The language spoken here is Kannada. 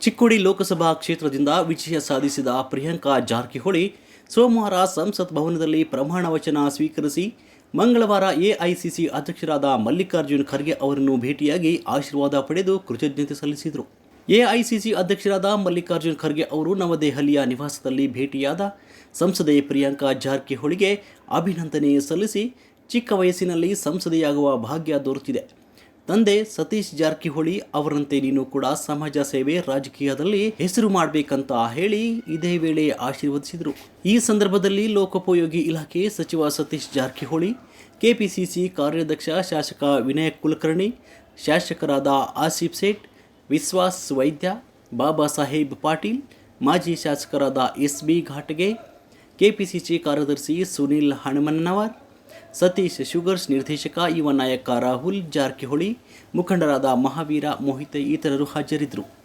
ಚಿಕ್ಕೋಡಿ ಲೋಕಸಭಾ ಕ್ಷೇತ್ರದಿಂದ ವಿಜಯ ಸಾಧಿಸಿದ ಪ್ರಿಯಾಂಕಾ ಜಾರಕಿಹೊಳಿ ಸೋಮವಾರ ಸಂಸತ್ ಭವನದಲ್ಲಿ ಪ್ರಮಾಣ ವಚನ ಸ್ವೀಕರಿಸಿ ಮಂಗಳವಾರ ಎಐಸಿಸಿ ಅಧ್ಯಕ್ಷರಾದ ಮಲ್ಲಿಕಾರ್ಜುನ್ ಖರ್ಗೆ ಅವರನ್ನು ಭೇಟಿಯಾಗಿ ಆಶೀರ್ವಾದ ಪಡೆದು ಕೃತಜ್ಞತೆ ಸಲ್ಲಿಸಿದರು. ಎಐಸಿಸಿ ಅಧ್ಯಕ್ಷರಾದ ಮಲ್ಲಿಕಾರ್ಜುನ್ ಖರ್ಗೆ ಅವರು ನವದೆಹಲಿಯ ನಿವಾಸದಲ್ಲಿ ಭೇಟಿಯಾದ ಸಂಸದೆ ಪ್ರಿಯಾಂಕಾ ಜಾರಕಿಹೊಳಿಗೆ ಅಭಿನಂದನೆ ಸಲ್ಲಿಸಿ ಚಿಕ್ಕ ವಯಸ್ಸಿನಲ್ಲಿ ಸಂಸದೆಯಾಗುವ ಭಾಗ್ಯ ದೊರೆತಿದೆ. ತಂದೆ ಸತೀಶ್ ಜಾರಕಿಹೊಳಿ ಅವರಂತೆ ನೀನು ಕೂಡ ಸಮಾಜ ಸೇವೆ ರಾಜಕೀಯದಲ್ಲಿ ಹೆಸರು ಮಾಡಬೇಕಂತ ಹೇಳಿ ಇದೇ ವೇಳೆ ಆಶೀರ್ವದಿಸಿದರು. ಈ ಸಂದರ್ಭದಲ್ಲಿ ಲೋಕೋಪಯೋಗಿ ಇಲಾಖೆ ಸಚಿವ ಸತೀಶ್ ಜಾರಕಿಹೊಳಿ, ಕೆಪಿಸಿಸಿ ಕಾರ್ಯಾಧ್ಯಕ್ಷ ಶಾಸಕ ವಿನಯ್ ಕುಲಕರ್ಣಿ, ಶಾಸಕರಾದ ಆಸಿಫ್ ಸೇಠ್, ವಿಶ್ವಾಸ್ ವೈದ್ಯ, ಬಾಬಾ ಸಾಹೇಬ್ ಪಾಟೀಲ್, ಮಾಜಿ ಶಾಸಕರಾದ ಎಸ್ ಬಿ ಘಾಟಗೆ, ಕೆಪಿಸಿಸಿ ಕಾರ್ಯದರ್ಶಿ ಸುನಿಲ್ ಹನುಮನ್ನವರ್ ಸತೀಶ್ ಶುಗರ್ಸ್ ನಿರ್ದೇಶಕ ಯುವ ನಾಯಕ ರಾಹುಲ್ ಜಾರಕಿಹೊಳಿ ಮುಖಂಡರಾದ ಮಹಾವೀರ ಮೋಹಿತೆ ಇತರರು ಹಾಜರಿದ್ದರು.